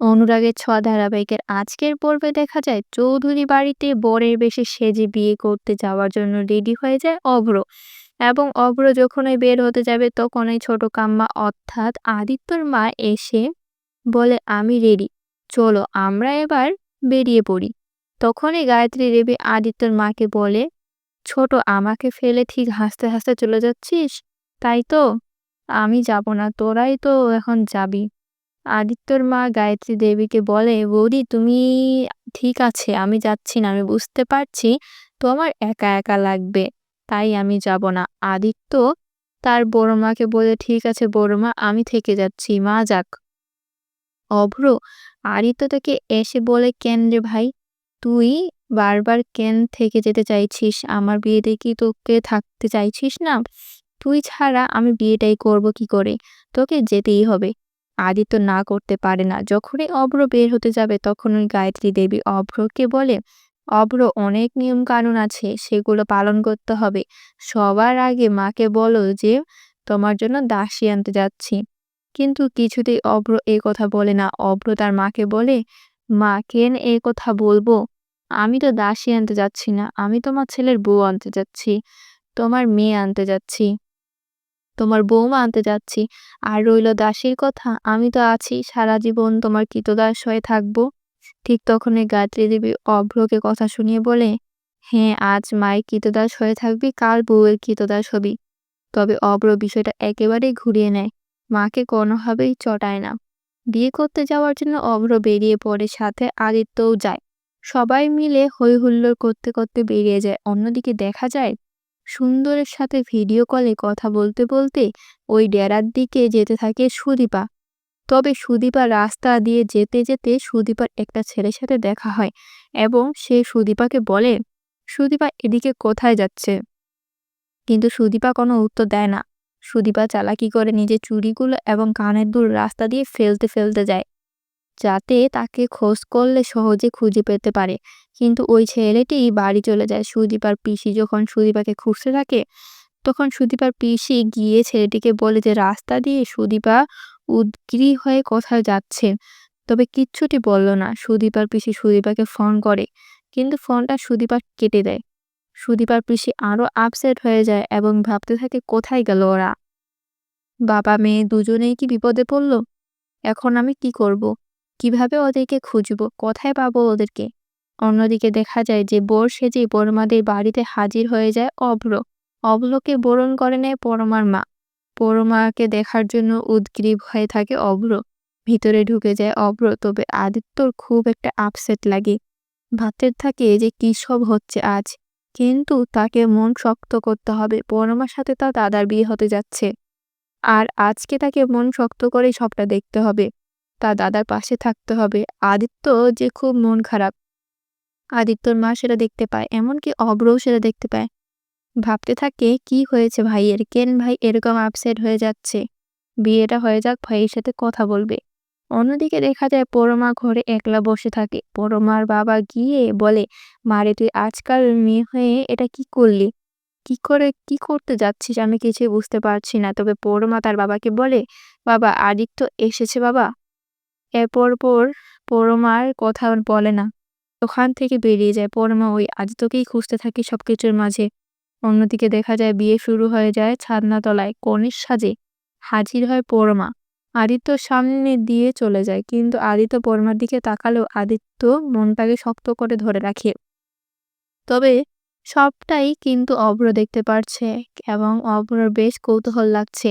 অনুরাগের ছোঁয়া ধারাবাহিকের আজকের পর্বে দেখা যায়, চৌধুরী বাড়িতে বরের বেশে সেজে বিয়ে করতে যাওয়ার জন্য রেডি হয়ে যায় অভ্র। এবং অভ্র যখনই বের হতে যাবে তখনই ছোট কাম্মা অর্থাৎ আদিত্যর মা এসে বলে, আমি রেডি। চলো, আমরা এবার বেরিয়ে পড়ি। তখনই গায়ত্রী দেবী আদিত্যর মাকে বলে, ছোট, আমাকে ফেলে ঠিক হাসতে হাসতে চলে যাচ্ছিস? তাই তো? আমি যাব না, তোরাই তো এখন যাবি। আদিত্যর মা গায়ত্রী দেবীকে বলে, বৌদি, তুমি ঠিক আছে, আমি যাচ্ছি না, আমি বুঝতে পারছি তো আমার একা একা লাগবে, তাই আমি যাব না। আদিত্য তার বড় মাকে বলে, ঠিক আছে বড় মা আমি থেকে যাচ্ছি, মা যাক। অভ্র আদিত্য তাকে এসে বলে, কেন রে ভাই, তুই বারবার কেন থেকে যেতে চাইছিস? আমার বিয়েতে কি তোকে থাকতে চাইছিস না? তুই ছাড়া আমি বিয়েটাই করব কি করে? তোকে যেতেই হবে। আদিত্য না করতে পারে না। যখনই অভ্র বের হতে যাবে, তখনই গায়ত্রী দেবী অভ্রকে বলে, অভ্র, অনেক নিয়ম কানুন আছে, সেগুলো পালন করতে হবে। সবার আগে মাকে বলো যে, তোমার জন্য দাসী আনতে যাচ্ছি। কিন্তু কিছুতেই অভ্র এ কথা বলে না। অভ্র তার মাকে বলে, মা, কেন এ কথা বলব? আমি তো দাসী আনতে যাচ্ছি না। আমি তোমার ছেলের বউ আনতে যাচ্ছি। তোমার মেয়ে আনতে যাচ্ছি। তোমার বৌমা আনতে যাচ্ছি। আর রইল দাসীর কথা, আমি তো আছি, সারা জীবন তোমার কৃতদাস হয়ে থাকব। ঠিক তখনই গায়ত্রী দেবী অভ্রকে কথা শুনিয়ে বলে হ্যাঁ আজ মায়ের কৃতদাস হয়ে থাকবি, কাল বউয়ের কৃতদাস হবি। তবে অভ্র বিষয়টা একেবারেই ঘুরিয়ে নেয়। মাকে কোনোভাবেই চটায় না। বিয়ে করতে যাওয়ার জন্য অভ্র বেরিয়ে পড়ে, সাথে আদিত্যও যায়। সবাই মিলে হই হুল্লোড় করতে করতে বেরিয়ে যায়। অন্যদিকে দেখা যায় সুন্দরের সাথে ভিডিও কলে কথা বলতে বলতে ওই ডেরার দিকে যেতে থাকে সুদীপা। তবে সুদীপা রাস্তা দিয়ে যেতে যেতে সুদীপার একটা ছেলের সাথে দেখা হয় এবং সে সুদীপাকে বলে, সুদীপা, এদিকে কোথায় যাচ্ছে? কিন্তু সুদীপা কোনো উত্তর দেয় না। সুদীপা চালাকি করে নিজের চুড়িগুলো এবং কানের দুল রাস্তা দিয়ে ফেলতে ফেলতে যায়। যাতে তাকে খোঁজ করলে সহজে খুঁজে পেতে পারে। কিন্তু ওই ছেলেটি বাড়ি চলে যায়। সুদীপার পিসি যখন সুদীপাকে খুঁজতে থাকে, তখন সুদীপার পিসি গিয়ে ছেলেটিকে বলে যে, রাস্তা দিয়ে সুদীপা উদ্গ্রী হয়ে কোথায় যাচ্ছে। তবে কিচ্ছুটি বলল না। সুদীপার পিসি সুদীপাকে ফোন করে, কিন্তু ফোনটা সুদীপা কেটে দেয়। সুদীপার পিসি আরও আপসেট হয়ে যায় এবং ভাবতে থাকে, কোথায় গেল ওরা? বাবা মেয়ে দুজনেই কি বিপদে পড়ল? এখন আমি কি করব। কীভাবে ওদেরকে খুঁজব? কোথায় পাবো ওদেরকে? অন্যদিকে দেখা যায় যে বোর সেজে বড়মাদের বাড়িতে হাজির হয়ে যায় অব্র। অভ্রকে বরণ করে নেয় পরমার মা। পরমাকে দেখার জন্য উদ্গ্রীব হয়ে থাকে অব্র। ভিতরে ঢুকে যায় অব্র, তবে আদিত্যর খুব একটা আপসেট লাগে। ভাতের থাকে যে কী সব হচ্ছে আজ। কিন্তু তাকে মন শক্ত করতে হবে। পরমার সাথে তার দাদার বিয়ে হতে যাচ্ছে। আর আজকে তাকে মন শক্ত করেই সবটা দেখতে হবে। তার দাদার পাশে থাকতে হবে। আদিত্য যে খুব মন খারাপ। আদিত্যর মা সেটা দেখতে পায়, এমনকি অব্রও সেটা দেখতে পায়। ভাবতে থাকে, কি হয়েছে ভাইয়ের কেন ভাই এরকম আপসেট হয়ে যাচ্ছে? বিয়েটা হয়ে যাক, ভাইয়ের সাথে কথা বলবে। অন্যদিকে দেখা যায়, পরমা ঘরে একলা বসে থাকে। পরমার বাবা গিয়ে বলে, মারে, তুই আজকাল মেয়ে হয়ে এটা কি করলি? কি করে, কি করতে যাচ্ছিস? আমি কিছুই বুঝতে পারছি না। তবে পরমা তার বাবাকে বলে, বাবা, আদিত্য এসেছে বাবা। এরপর পর পরমার কথা বলে না। ওখান থেকে বেরিয়ে যায়। পরমা ওই আদিত্যকেই খুঁজতে থাকে সবকিছুর মাঝে। অন্যদিকে দেখা যায় বিয়ে শুরু হয়ে যায় ছাদনাতলায়। কনের সাজে হাজির হয় পরমা। আদিত্য সামনে দিয়ে চলে যায়, কিন্তু আদিত্য পরমার দিকে তাকালেও আদিত্য মনটাকে শক্ত করে ধরে রাখে। তবে সবটাই কিন্তু অভ্র দেখতে পারছে এবং অভ্রর বেশ কৌতূহল লাগছে।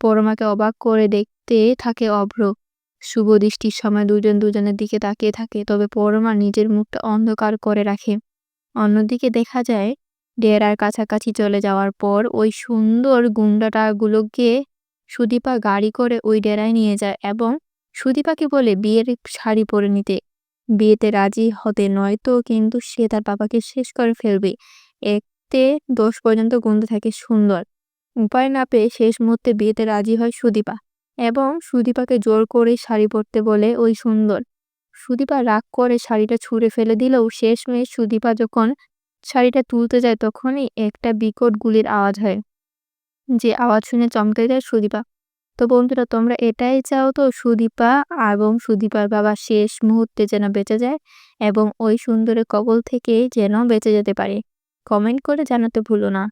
পরমাকে অবাক করে দেখতে থাকে অভ্র। শুভ দৃষ্টির সময় দুজন দুজনের দিকে তাকিয়ে থাকে, তবে পরমা নিজের মুখটা অন্ধকার করে রাখে। অন্যদিকে দেখা যায়, ডেরার কাছাকাছি চলে যাওয়ার পর ওই সুন্দর গুন্ডাটাগুলোকে সুদীপা গাড়ি করে ওই ডেরায় নিয়ে যায় এবং সুদীপাকে বলে, বিয়ের শাড়ি পরে নিতে। বিয়েতে রাজি হতে নয়তো কিন্তু সে তার বাবাকে শেষ করে ফেলবে। একতে দশ পর্যন্ত গুনতে থাকে সুন্দর। উপায় না পেয়ে শেষ মুহূর্তে বিয়েতে রাজি হয় সুদীপা। এবং সুদীপাকে জোর করে শাড়ি পরতে বলে, ওই সুন্দর। সুদীপা রাগ করে শাড়িটা ছুঁড়ে ফেলে দিলেও শেষ মেয়ে সুদীপা যখন শাড়িটা তুলতে যায় তখনই একটা বিকট গুলির আওয়াজ হয়। যে আওয়াজ শুনে চমকে যায় সুদীপা। তো বন্ধুরা, তোমরা এটাই চাও তো সুদীপা এবং সুদীপার বাবা শেষ মুহূর্তে যেন বেঁচে যায় এবং ওই সুন্দরের কবল থেকে যেন বেঁচে যেতে পারে? কমেন্ট করে জানাতে ভুলো না।